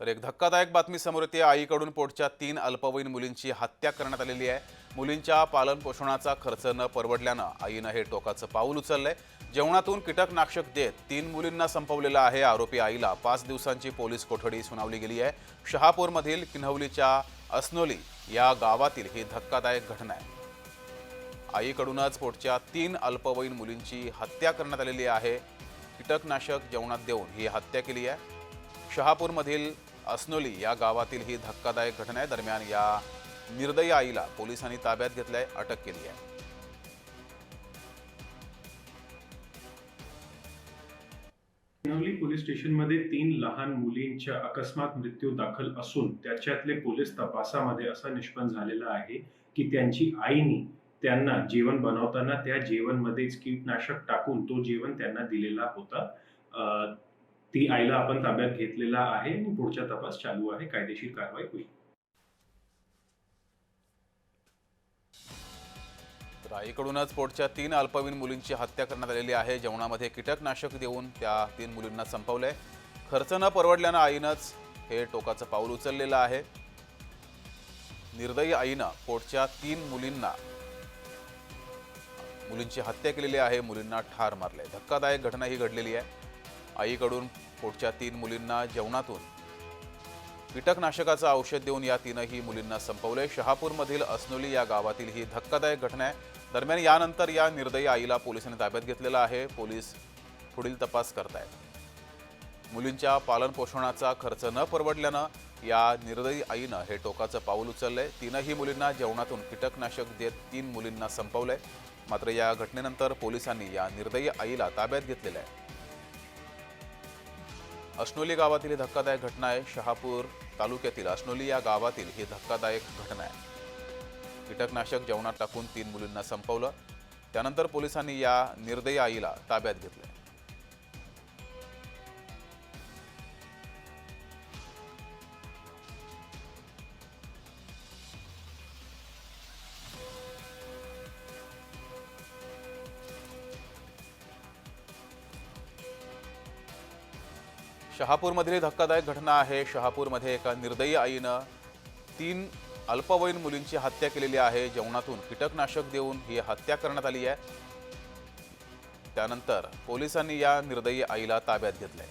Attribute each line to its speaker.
Speaker 1: तर एक धक्कादायक बातमी समोर येते. आईकडून पोटच्या तीन अल्पवयीन मुलींची हत्या करण्यात आलेली आहे. मुलींच्या पालनपोषणाचा खर्च न परवडल्यानं आईनं हे टोकाचं पाऊल उचललंय. जेवणातून कीटकनाशक देत तीन मुलींना संपवलेलं आहे. आरोपी आईला पाच दिवसांची पोलीस कोठडी सुनावली गेली आहे. शहापूरमधील किन्हवलीच्या असनोली या गावातील ही धक्कादायक घटना आहे. आईकडूनच पोटच्या तीन अल्पवयीन मुलींची हत्या करण्यात आलेली आहे. कीटकनाशक जेवणात देऊन ही हत्या केली आहे. शहापूरमधील असनोली या गावातील ही धक्कादायक घटना आहे. दरम्यान या निर्दयी आईला पोलिसांनी ताब्यात घेतलंय अटक केली आहे
Speaker 2: नवली पोलीस स्टेशनमध्ये तीन लहान मुलींच्या अकस्मात मृत्यू दाखल असून त्याच्यातले पोलीस तपासामध्ये असा निष्पन्न झालेला आहे की त्यांची आईनी त्यांना जेवण बनवताना त्या जेवणमध्येच कीटनाशक टाकून तो जेवण त्यांना दिलेला होता. अं, ती आईला आपण ताब्यात घेतलेला आहे. आणि पुढचा तपास चालू आहे. कायदेशीर कारवाई होईल.
Speaker 1: आईकडूनच पोटच्या तीन अल्पवयीन मुलींची हत्या करण्यात आलेली आहे. जेवणामध्ये कीटकनाशक देऊन त्या तीन मुलींना संपवलंय. खर्च न परवडल्यानं आईनंच हे टोकाचं पाऊल उचललेलं आहे. निर्दयी आईनं पोटच्या तीन मुलींना मुलींची हत्या केलेली आहे. मुलींना ठार मारले धक्कादायक घटना ही घडलेली आहे. आईकडून पोटच्या तीन मुलींना जेवणातून कीटकनाशकाचं औषध देऊन या तीनही मुलींना संपवले. शहापूरमधील असनोली या गावातील ही धक्कादायक घटना आहे. दरम्यान यानंतर या निर्दयी आईला पोलिसांनी ताब्यात घेतलेलं आहे. पोलीस पुढील तपास करतायत. मुलींच्या पालनपोषणाचा खर्च न परवडल्यानं या निर्दयी आईनं हे टोकाचं पाऊल उचललंय. तीनही मुलींना जेवणातून कीटकनाशक देत तीन मुलींना संपवलंय. मात्र या घटनेनंतर पोलिसांनी या निर्दयी आईला ताब्यात घेतलेलं आहे. अश्नोली गावातील ही धक्कादायक घटना आहे. शहापूर तालुक्यातील अश्नोली या गावातील ही धक्कादायक घटना आहे. कीटकनाशक जेवणात टाकून तीन मुलींना संपवलं. त्यानंतर पोलिसांनी या निर्दयी आईला ताब्यात घेतलं शहापूरमधील धक्कादायक घटना आहे. शहापूरमध्ये एका निर्दयी आईनं तीन अल्पवयीन मुलींची हत्या केलेली आहे. जेवणातून कीटकनाशक देऊन ही हत्या करण्यात आली आहे. त्यानंतर पोलिसांनी या निर्दयी आईला ताब्यात घेतलंय.